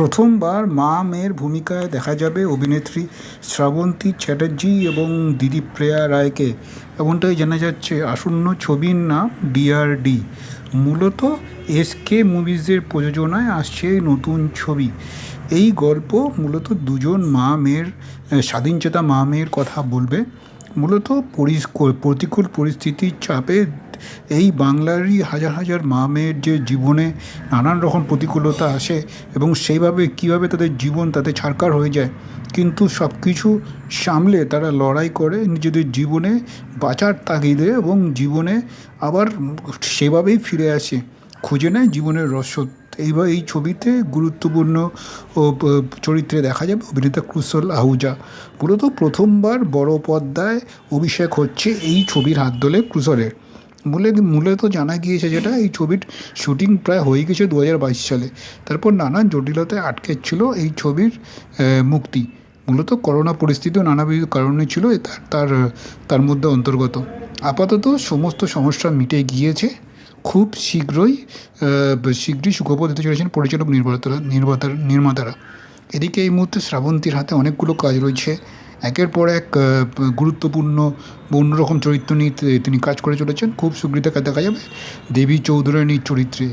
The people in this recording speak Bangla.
প্রথমবার মা মেয়ের ভূমিকায় দেখা যাবে অভিনেত্রী শ্রাবন্তী চ্যাটার্জি এবং দিদি প্রিয়া রায়কে। এমনটাই জানা যাচ্ছে। আসন্ন ছবির নাম ডিআরডি মূলত এসকে মুভিজের প্রযোজনায় আসছে এই নতুন ছবি। এই গল্প মূলত দুজন মা মেয়ের স্বাধীনচেতা মা মেয়ের কথা বলবে। মূলত প্রতিকূল পরিস্থিতির চাপে এই বাংলারই হাজার হাজার মা মেয়ের যে জীবনে নানান রকম প্রতিকূলতা আসে এবং সেইভাবে কীভাবে তাদের জীবন তাতে ছাড়কার হয়ে যায়, কিন্তু সব কিছু সামলে তারা লড়াই করে নিজেদের জীবনে বাঁচার তাগিদে এবং জীবনে আবার সেভাবেই ফিরে আসে, খুঁজে নেয় জীবনের রসদ এইবার এই ছবিতে গুরুত্বপূর্ণ চরিত্রে দেখা যাবে অভিনেতা কুশল আহুজা। মূলত প্রথমবার বড় পর্দায় অভিষেক হচ্ছে এই ছবির হাত ধরে কুশলের মূলে মূলত জানা গিয়েছে যেটা, এই ছবির শুটিং প্রায় হয়ে গেছে দু হাজার বাইশ সালে। তারপর নানান জটিলতায় আটকে ছিল এই ছবির মুক্তি। মূলত করোনা পরিস্থিতিও নানাবিধ কারণে ছিল তার তার তার মধ্যে অন্তর্গত। আপাতত সমস্ত সমস্যা মিটে গিয়েছে। খুব শীঘ্রই শীঘ্রই সুখবর দিতে চলেছেন পরিচালক নির্মাতারা নির্মাতারা নির্মাতারা। এদিকে এই মুহূর্তে শ্রাবন্তীর হাতে অনেকগুলো কাজ রয়েছে। একের পর এক গুরুত্বপূর্ণ অন্যরকম চরিত্র নিয়ে তিনি কাজ করে চলেছেন। খুব শীঘ্রই দেখা যাবে। দেবী চৌধুরানীর চরিত্রে।